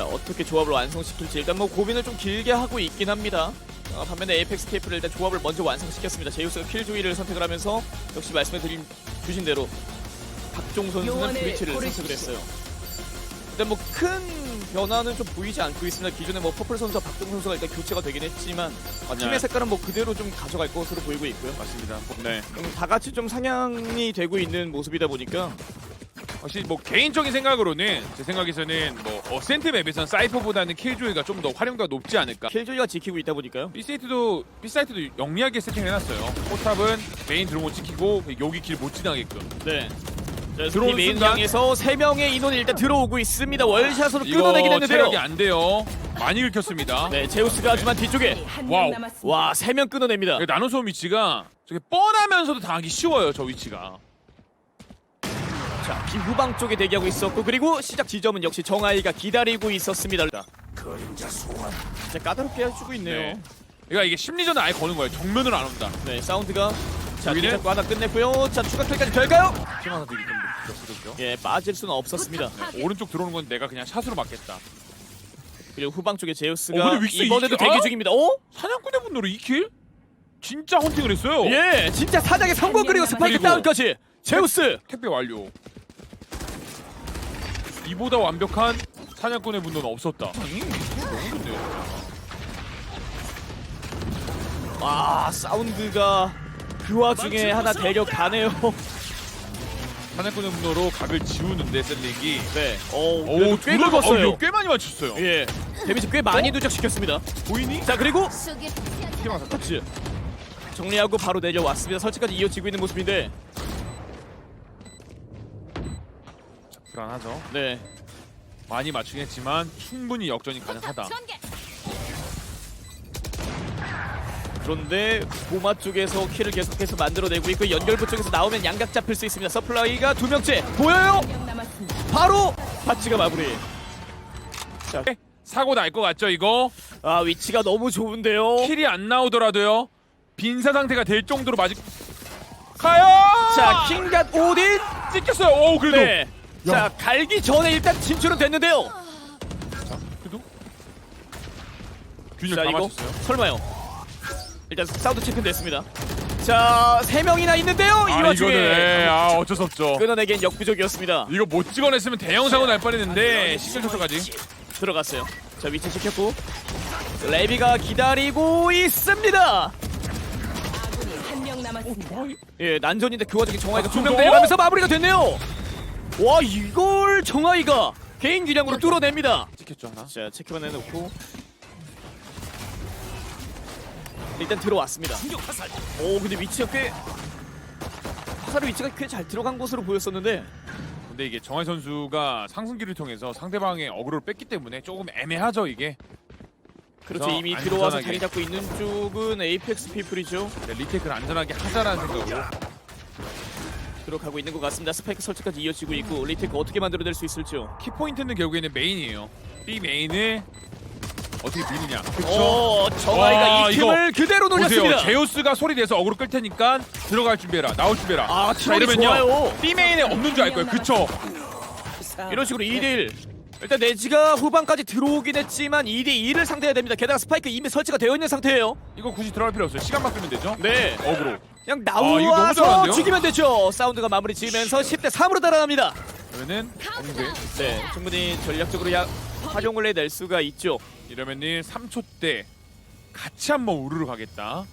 자 어떻게 조합을 완성시킬지 일단 뭐 고민을 좀 길게 하고 있긴 합니다. 어, 반면에 에이펙스 케이프를 일단 조합을 먼저 완성시켰습니다. 제우스가 킬조이를 선택을 하면서 역시 말씀해 드린 주신 대로 박종 선수는 브리치를. 선택을 했어요. 근데 뭐 큰 변화는 좀 보이지 않고 있습니다. 기존에 뭐 퍼플 선수와 박종 선수가 일단 교체가 되긴 했지만 어, 팀의 네. 색깔은 뭐 그대로 좀 가져갈 것으로 보이고 있고요. 맞습니다. 네. 음, 다 같이 좀 상향이 되고 있는 모습이다 보니까 확실히 뭐 개인적인 생각으로는 제 생각에서는 뭐 어센트 맵에선 사이퍼보다는 킬조이가 좀 더 활용도가 높지 않을까. 킬조이가 지키고 있다 보니까요. B사이트도 B사이트도 영리하게 세팅해놨어요. 포탑은 메인 드론 못 지키고 여기 길 못 지나게끔. 네. 들어오는 메인 순간- 향에서 세 명의 인원이 일단 들어오고 있습니다. 월샷으로 이거 끊어내긴 했는데요. 체력이 안 돼요. 많이 긁혔습니다. 네, 제우스가 하지만 뒤쪽에 와우. 남았습니다. 와세명 끊어냅니다. 나노솜 위치가 저게 뻔하면서도 당하기 쉬워요. 저 위치가. 자, 비후방 쪽에 대기하고 있었고 그리고 시작 지점은 역시 정아이가 기다리고 있었습니다. 진짜 까다롭게 해주고 있네요. 네. 네, 그러니까 이게 심리전을 아예 거는 거예요. 정면으로 안 온다. 사운드가 자, 여기는? 뒤잡고 하나 끝냈고요. 자, 추가 킬까지 될까요? 팀 하나 되기 때문에 그렇죠. 예, 빠질 수는 없었습니다. 오른쪽 들어오는 건 내가 그냥 샷으로 맞겠다. 그리고 후방 쪽에 어, 제우스가 근데 윅스 이번에도 이- 대기 아? 중입니다. 오? 사냥꾼의 분노로 2킬? 진짜 헌팅을 했어요. 예, 진짜 사장의 성공 그리고 스파이크 그리고- 다운까지. 제우스. 택배 완료. 이보다 완벽한 사냥꾼의 분노는 없었다. 아, 사운드가 그 와중에 하나 대력 가네요. 사냥꾼의 분노로 각을 지우는데 셀릭이 네. 오, 오, 그래도 꽤 긁었어요. 어, 꽤 많이 맞췄어요. 예. 데미지 꽤 많이 누적시켰습니다. 보이니? 자, 그리고 팀 하나 터치. 정리하고 바로 내려왔습니다. 설치까지 이어지고 있는 모습인데. 불안하죠. 네. 많이 맞추긴 했지만 충분히 역전이 가능하다. 그런데 보마 쪽에서 키를 계속해서 만들어내고 있고 연결부 쪽에서 나오면 양각 잡힐 수 있습니다. 서플라이가 두 명째 보여요. 바로 바치가 마무리. 자, 사고 날 것 같죠 이거? 아 위치가 너무 좋은데요. 킬이 안 나오더라도요. 빈사 상태가 될 정도로 맞을 가요. 자, 킹갓 오딘. 찍혔어요. 오 그래도 네. 자, 갈기 전에 일단 진출은 됐는데요. 그래도 균열 자, 다 이거 맞췄어요. 설마요. 일단 사우드 체크 됐습니다. 자, 세 명이나 있는데요. 이아 와중에 이거는 예, 아 어쩔 수 없죠. 끊어내기엔 역부족이었습니다. 이거 못 찍어냈으면 대형 사고 날 뻔했는데 시절 초서까지. 들어갔어요. 자, 위치 지켰고 레비가 기다리고 있습니다. 아군이 한명 남았습니다. 예, 난전인데 그 와중에 정아이가 아, 두명 그거? 내려가면서 마무리가 됐네요. 와, 이걸 정아이가 개인 기량으로 뚫어냅니다. 찍혔죠 하나. 자, 체크만 해놓고 일단 들어왔습니다. 오, 근데 위치가 꽤 화살의 위치가 꽤 잘 들어간 것으로 보였었는데 근데 이게 정한 선수가 상승기를 통해서 상대방의 어그로를 뺐기 때문에 조금 애매하죠 이게. 그렇죠 그래서 이미 들어와서 안전하게. 자리 잡고 있는 쪽은 에이펙스 피플이죠. 네, 리테이크를 안전하게 하자라는 생각으로. 들어가고 있는 것 같습니다. 스파이크 설치까지 이어지고 있고 리테이크 어떻게 만들어낼 수 있을지요. 키포인트는 결국에는 메인이에요. B 메인을 어떻게 미느냐. 오, 정아이가 와, 이 틈을 그대로 보세요. 놀렸습니다. 제우스가 소리 내서 어그로 끌 테니까 들어갈 준비해라. 나올 준비해라. 아, 자, 트롤이 좋아요. B 메인에 없는 줄 알 거예요. 그쵸? 이런 식으로 2대1 일단 네지가 후반까지 들어오긴 했지만 2대2를 상대해야 됩니다. 게다가 스파이크 이미 설치가 되어 있는 상태예요. 이거 굳이 들어갈 필요 없어요. 시간만 끄면 되죠? 네. 어그로. 그냥 아, 이거 너무 나와서 잘하는데요? 죽이면 되죠. 사운드가 마무리 지으면서 10대 3으로 달아납니다. 그러면은 공세. 네, 충분히 전략적으로 야, 활용을 해낼 수가 있죠. 이러면은 3초 때 같이 한번 우르르 가겠다.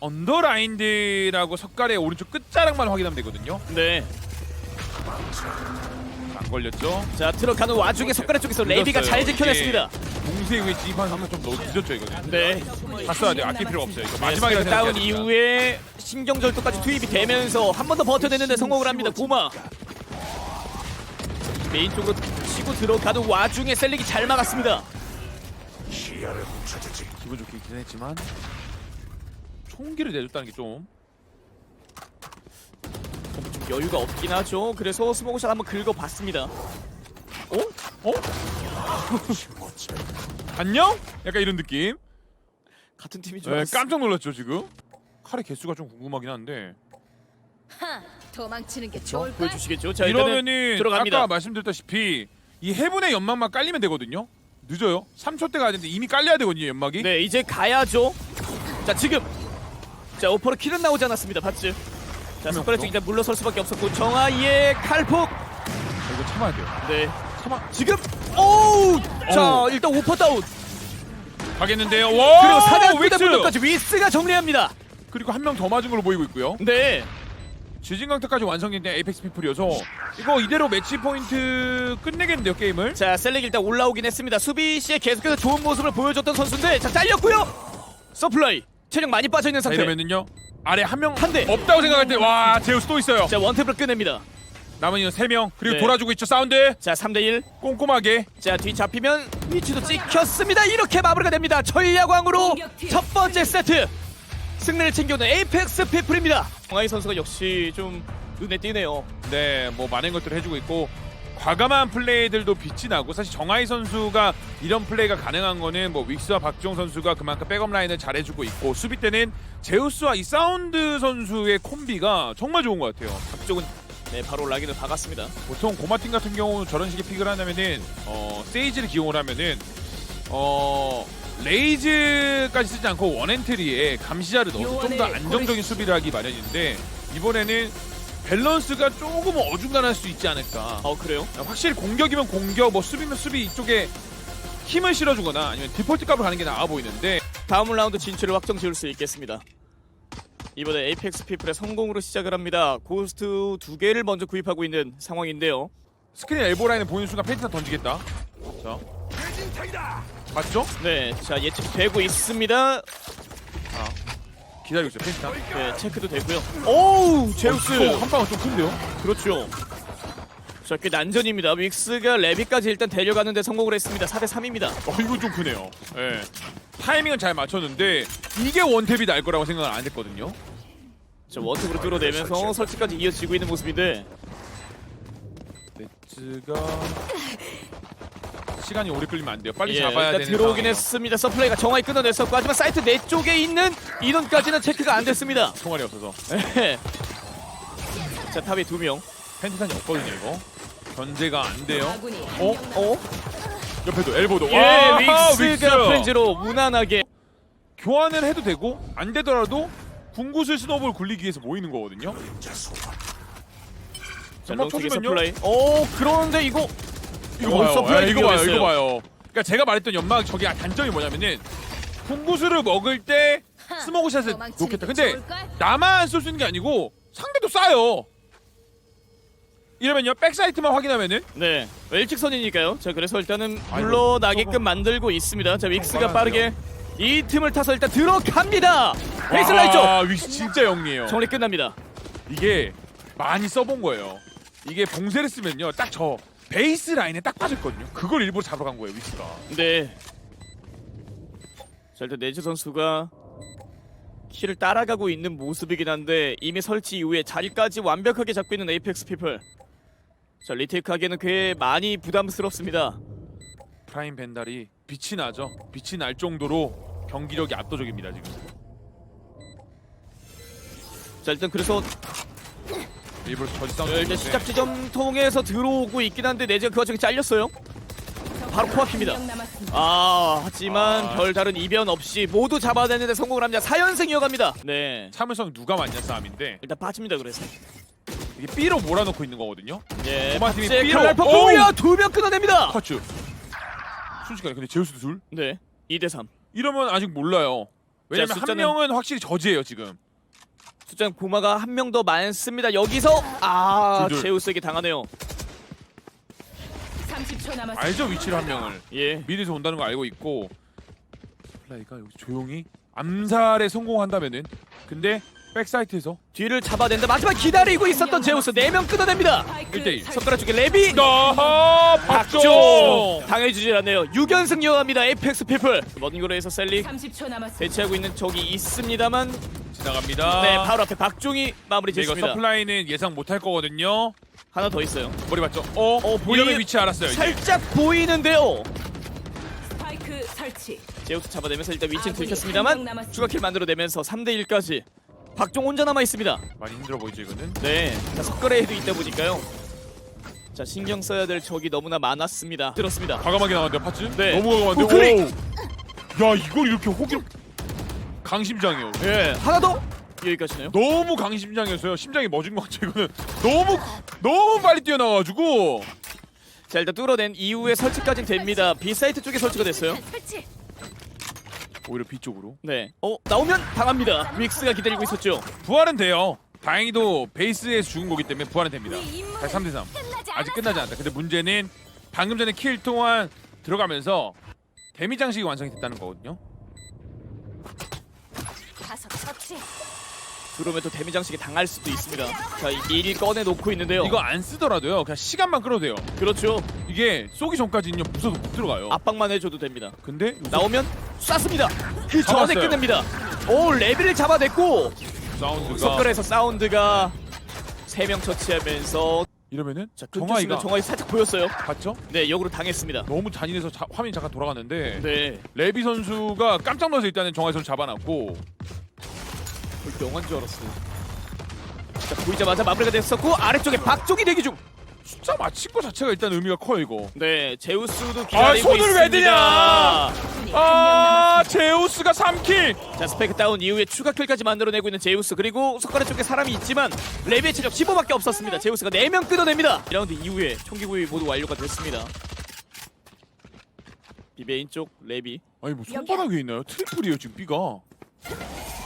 언더라인드라고 석가래 오른쪽 끝자락만 확인하면 되거든요. 네. 안 걸렸죠? 자, 들어가는 와중에 손가락 쪽에서 레이비가 잘 늦었어요. 지켜냈습니다. 이게 위에 진입하는 순간 좀 너무 늦었죠 이거는. 네. 봤어야 돼요. 아낄 필요가 없어요. 이거 마지막에 마지막에 다운 이후에 신경절도까지 투입이 되면서 한 번 더 버텨내는데 성공을 합니다. 고마. 메인 쪽으로 치고 들어가는 와중에 셀릭이 잘 막았습니다. 기분 좋게 있긴 했지만 총기를 내줬다는 게좀좀 여유가 없긴 하죠. 그래서 스모그샷 한번 긁어봤습니다. 어? 어? 안녕? 약간 이런 느낌. 같은 팀이 네, 좋았어. 깜짝 놀랐죠 지금. 칼의 개수가 좀 궁금하긴 한데 하, 도망치는 게 어, 좋을까? 보여주시겠죠? 자, 일단은 이러면은 들어갑니다. 아까 말씀드렸다시피 이 해분의 연막만 깔리면 되거든요. 늦어요. 3초 때 가야 되는데 이미 깔려야 되거든요 연막이. 네 이제 가야죠. 자 지금 자 오퍼로 킬은 나오지 않았습니다. 봤죠? 자명 손가락 쪽 일단 물러설 수밖에 없었고 정아이의 칼폭. 이거 참아야 돼요. 네 참아. 지금 오우 자. 일단 오퍼 다운 가겠는데요. 와. 그리고 사단 윅스! 분도까지 위스가 정리합니다. 그리고 한 명 더 맞은 걸로 보이고 있고요. 네 지진강타까지 완성된 에이펙스 피플이어서 이거 이대로 매치 포인트 끝내겠는데요 게임을. 자 셀렉 일단 올라오긴 했습니다. 수비 시에 계속해서 좋은 모습을 보여줬던 선수인데 자 잘렸고요. 서플라이 체력 많이 빠져 있는 자 상태. 이러면은요 아래 한 명 한 대. 없다고 생각할 때 와 제우스 또 있어요. 자 원탭을 끝냅니다. 남은 이는 세 명. 그리고 네. 돌아주고 있죠 사운드. 자 3대 1. 꼼꼼하게. 자 뒤 잡히면 위치도 찍혔습니다. 이렇게 마무리가 됩니다. 전략왕으로 공격팀. 첫 번째 세트 승리를 챙겨오는 에이펙스 피플입니다. 정하이 선수가 역시 좀 눈에 띄네요. 네, 뭐 많은 것들을 해주고 있고 과감한 플레이들도 빛이 나고 사실 정하이 선수가 이런 플레이가 가능한 거는 뭐 윅스와 박지용 선수가 그만큼 백업 라인을 잘해주고 있고 수비 때는 제우스와 이 사운드 선수의 콤비가 정말 좋은 것 같아요. 앞쪽은 네 바로 락인을 박았습니다. 보통 고마팀 같은 경우 저런 식의 픽을 하냐면은 어 세이지를 기용을 하면은 어 레이즈까지 쓰지 않고 원엔트리에 감시자를 넣어서 좀 더 안정적인 수비를 하기 마련인데 이번에는 밸런스가 조금 어중간할 수 있지 않을까. 어 그래요? 확실히 공격이면 공격, 뭐 수비면 수비 이쪽에 힘을 실어주거나 아니면 디폴트 값을 가는 게 나아 보이는데 다음 라운드 진출을 확정 지을 수 있겠습니다. 이번에 에이펙스 피플의 성공으로 시작을 합니다. 고스트 두 개를 먼저 구입하고 있는 상황인데요. 스크린 엘보 라인을 보이는 순간 페인트나 던지겠다. 자, 맞죠? 네, 자 예측되고 있습니다. 기다리고 있어요, 페인트나. 네, 체크도 되고요. 오우, 제우스. 어, 한 방은 좀 큰데요? 그렇죠. 자, 꽤 난전입니다. 윅스가 레비까지 일단 데려가는데 성공을 했습니다. 4대 3입니다. 어, 이거 좀 크네요. 예. 타이밍은 잘 맞췄는데 이게 원탭이 날 거라고 생각을 안 했거든요. 자, 원톱으로 뚫어내면서 설치까지 이어지고 있는 모습인데 네츠가 시간이 오래 끌리면 안 돼요. 빨리 예, 잡아야 일단 되는 들어오긴 상황이에요. 했습니다. 서플라이가 정확히 끊어냈었고 하지만 사이트 내 쪽에 있는 인원까지는 체크가 안 됐습니다. 총알이 없어서 예. 자, 탑에 두 명. 펜트탄이 없거든요, 이거. 견제가 안 돼요. 아군이 어? 어? 옆에도 엘보도. 예, 와, 윅스가 프렌즈로 무난하게 교환을 해도 되고 안 되더라도 궁구슬 스노볼 굴리기 위해서 모이는 거거든요. 자, 정말 터지면요? 서플라이. 어, 그런데 이거 이거 어, 봐요. 아, 이거 봐요. 위험했어요. 이거 봐요. 그러니까 제가 말했던 연막 저기 단점이 뭐냐면은 궁구슬을 먹을 때 스모그샷을 놓겠다. 게 근데? 나만 쏠 수 있는 게 아니고 상대도 쏴요. 이러면요 백사이트만 확인하면은 네 일직선이니까요. 자 그래서 일단은 아이고, 물러나게끔. 만들고 있습니다. 자 윅스가 빨라요. 빠르게 이 틈을 타서 일단 들어갑니다. 베이스라인 쪽 와, 윅스 진짜 영리해요. 정리 끝납니다. 이게 많이 써본 거예요. 이게 봉쇄를 쓰면요 딱 저 베이스 라인에 딱 빠졌거든요. 그걸 일부러 잡으러 간 거예요 윅스가. 네. 자 일단 네즈 선수가 키를 따라가고 있는 모습이긴 한데 이미 설치 이후에 자리까지 완벽하게 잡고 있는 에이펙스 피플. 자 리테이크 하기에는 꽤 많이 부담스럽습니다. 프라임 벤달이 빛이 나죠. 빛이 날 정도로 경기력이 압도적입니다 지금. 자 일단 그래서 일부러 저지 사운드. 어, 일단 시작 지점 통해서 들어오고 있긴 한데 네즈가 그 와중에 잘렸어요. 바로 코앞입니다. 아 하지만 아. 별다른 이변 없이 모두 잡아내는데 성공을 합니다. 4연승 이어갑니다. 네. 참을성 누가 맞냐 싸움인데 일단 빠집니다 그래서. 이게 B로 몰아놓고 있는 거거든요. 예. 고마 팀이 박제 B로. 칼날 퍼 오우! 오야 두명 끊어냅니다. 커츠. 순식간에 근데 제우스도 둘? 네. 2대 3. 이러면 아직 몰라요. 왜냐면 자, 한 숫자는- 명은 확실히 저지예요 지금. 숫자는 고마가 한 명 더 많습니다. 여기서 아 둘, 둘. 제우스에게 당하네요. 30초 남았습니다. 알죠 위치를 한 명을 예. 미드에서 온다는 거 알고 있고 플라이가 여기 조용히 암살에 성공한다면은 근데 백사이트에서 뒤를 잡아낸다. 마지막 기다리고 있었던 제우스 4명 끊어냅니다. 스파이크 1대1. 설치. 손가락 쪽에 레비 나 박종 박종 당해주질 않네요. 6연승 이어갑니다. 에이펙스 피플. 먼거로에서 셀리 30초 남았습니다. 대치하고 있는 적이 있습니다만 지나갑니다. 네 바로 앞에 박종이 마무리 네, 이거 짓습니다. 서플라이는 예상 못할 거거든요. 하나 더 있어요. 머리 맞죠? 어, 어, 보이- 이러면 위치 알았어요. 이제. 살짝 보이는데요. 스파이크 설치. 제우스 잡아내면서 일단 위치는 들켰습니다만. 추가킬 만들어내면서 3대 1까지 박종 혼자 남아 있습니다. 많이 힘들어 보이죠 이거는. 네, 자, 석가래에도 있다 보니까요. 자 신경 써야 될 적이 너무나 많았습니다. 들었습니다. 과감하게 나왔는데 파츠? 네. 너무 과감한데. 우크릭! 오! 야 이걸 이렇게 호기로 강심장이요. 예 하나 더 여기까지네요. 너무 강심장이었어요. 심장이 멎은 것 같아 이거는. 너무 너무 빨리 뛰어나와가지고. 자 일단 뚫어낸 이후에 설치까지는 됩니다. B 사이트 쪽에 설치가 됐어요. 설치. 오히려 B 쪽으로. 네. 어 나오면 당합니다. 윅스가 기다리고 있었죠. 부활은 돼요. 다행히도 베이스에서 죽은 거기 때문에 부활은 됩니다. 다시 3대 3. 끝나지 아직 않았어. 끝나지 않았다. 근데 문제는 방금 전에 킬 동안 들어가면서 데미 장식이 완성이 됐다는 거거든요. 가서 처치. 들어오면 또 데미 장식에 당할 수도 있습니다. 자 미리 꺼내 놓고 있는데요. 이거 안 쓰더라도요. 그냥 시간만 끌어도 돼요. 그렇죠. 이게 쏘기 전까지는요 무서워서 못 들어가요. 압박만 해줘도 됩니다. 근데 나오면 쐈습니다. 그 전에 잡았어요. 끝냅니다. 오 레비를 잡아냈고 사운드가 석걸에서 사운드가 세 명 처치하면서 이러면은 자 정화이가 정화이 살짝 보였어요. 봤죠? 네 역으로 당했습니다. 너무 잔인해서 자, 화면이 잠깐 돌아갔는데 네. 레비 선수가 깜짝 놀라서 일단은 정화이 선수 잡아놨고 볼 영화인 줄 알았어요. 자 보이자마자 마무리가 됐었고 아래쪽에 박종이 대기 중. 숫자 맞힌 거 자체가 일단 의미가 커요 이거. 네 제우스도 기다리고 아, 손을 왜 있습니다. 드냐! 적군이 아 제우스가 3킬. 자 스펙 다운 이후에 추가 킬까지 만들어내고 있는 제우스 그리고 석가래 쪽에 사람이 있지만 레비의 체력 15밖에 없었습니다. 제우스가 4명 끊어냅니다. 2라운드 이후에 총기 구입 모두 완료가 됐습니다. 비베인 쪽 레비 아니 뭐 손바닥 위에 있나요? 트리플이에요 지금 B가.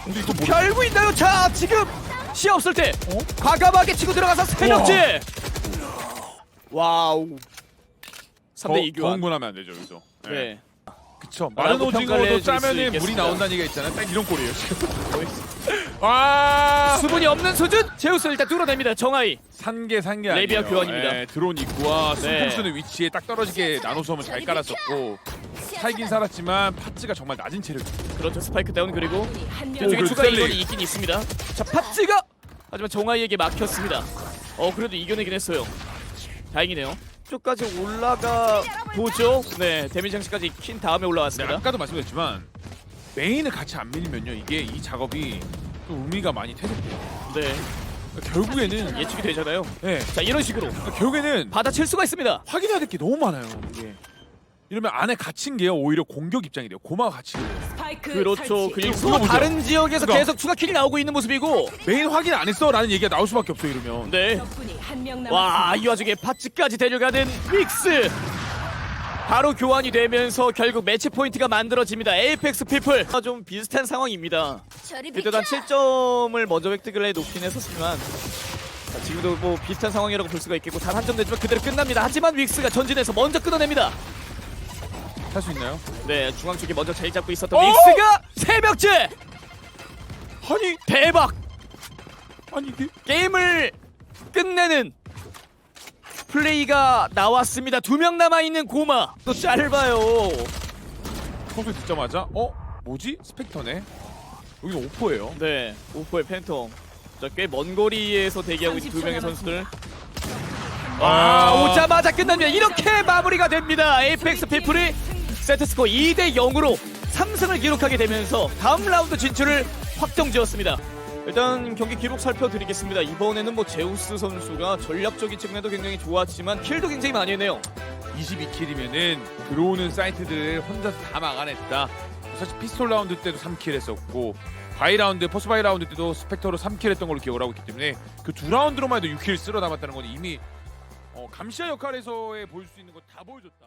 근데 이거 뭐 별구 있나요? 자 지금 시 없을 때 어? 과감하게 치고 들어가서 세 명째. 와우. 3대 2더 교환. 흥분하면 안 되죠 여기서. 네. 그쵸. 마른 라고 평가를 오징어도 해줄 수 짜면은 물이 있겠습니다. 나온다는 얘기가 있잖아요. 딱 이런 꼴이에요 지금. 아 수분이 없는 수준 제우스 일단 뚫어냅니다. 정하이. 산게 산게 아니에요. 레비아 교환입니다. 예, 드론 입구와 네. 숨통 쓰는 위치에 딱 떨어지게 나노섬을 잘 깔았었고 살긴 살았지만 파츠가 정말 낮은 체력. 그렇죠 스파이크 다운 그리고 뒤쪽에 그래도 추가 셀리. 인원이 있긴 있습니다. 자 팟즈가 하지만 정하이에게 막혔습니다. 어 그래도 이겨내긴 했어요. 다행이네요. 쪽까지 올라가 보죠. 네 데미 장식까지 킨 다음에 네, 올라왔습니다. 아까도 말씀드렸지만 메인을 같이 안 밀면요 이게 이 작업이 좀 의미가 많이 퇴색돼요. 네 그러니까 결국에는 예측이 되잖아요. 예, 자 이런 식으로 그러니까 결국에는 받아칠 수가 있습니다. 확인해야 될 게 너무 많아요. 이게 이러면 안에 갇힌 게요 오히려 공격 입장이 돼요. 고마가 갇히게 돼요. 스파이크 그렇죠. 설치. 그리고 보죠. 다른 지역에서 그러니까. 계속 추가 킬이 나오고 있는 모습이고 메인 확인 안 했어라는 얘기가 나올 수밖에 없어요 이러면. 네. 적군이 한명 남았습니다. 와, 이 와중에 파츠까지 데려가는 믹스. 바로 교환이 되면서 결국 매치 포인트가 만들어집니다. 에이펙스 피플. 아, 좀 비슷한 상황입니다. 일단 한 7점을 먼저 획득을 해 놓긴 했었지만 자, 지금도 뭐 비슷한 상황이라고 볼 수가 있겠고 단 한 점 내지만 그대로 끝납니다. 하지만 윅스가 전진해서 먼저 끊어냅니다. 할 수 있나요? 네, 중앙 쪽에 먼저 자리 잡고 있었던 어? 윅스가 세 명째. 아니 대박. 아니 이게 게임을 끝내는 플레이가 나왔습니다. 두 명 남아 있는 고마. 또 짧아요. 소리 듣자마자 어 뭐지 스펙터네. 여기는 오퍼예요. 네, 오퍼의 팬텀. 자, 꽤먼 거리에서 대기하고 있는 두 30초 명의 선수들. 아. 아, 오자마자 끝납니다. 이렇게 마무리가 됩니다. 에이펙스 피플이 세트스코어 2대 0으로 3승을 기록하게 되면서 다음 라운드 진출을 확정지었습니다. 일단 경기 기록 살펴드리겠습니다. 이번에는 뭐 제우스 선수가 전략적인 측면도 굉장히 좋았지만 킬도 굉장히 많이 했네요. 22킬이면은 들어오는 사이트들을 혼자서 다 막아냈다. 사실 피스톨 라운드 때도 3킬 했었고 바이 라운드, 포스 바이 라운드 때도 스펙터로 3킬 했던 걸로 기억을 하고 있기 때문에 그 두 라운드로만 해도 6킬 쓸어 담았다는 건 이미 어, 감시자 역할에서의 보일 수 있는 거 다 보여줬다.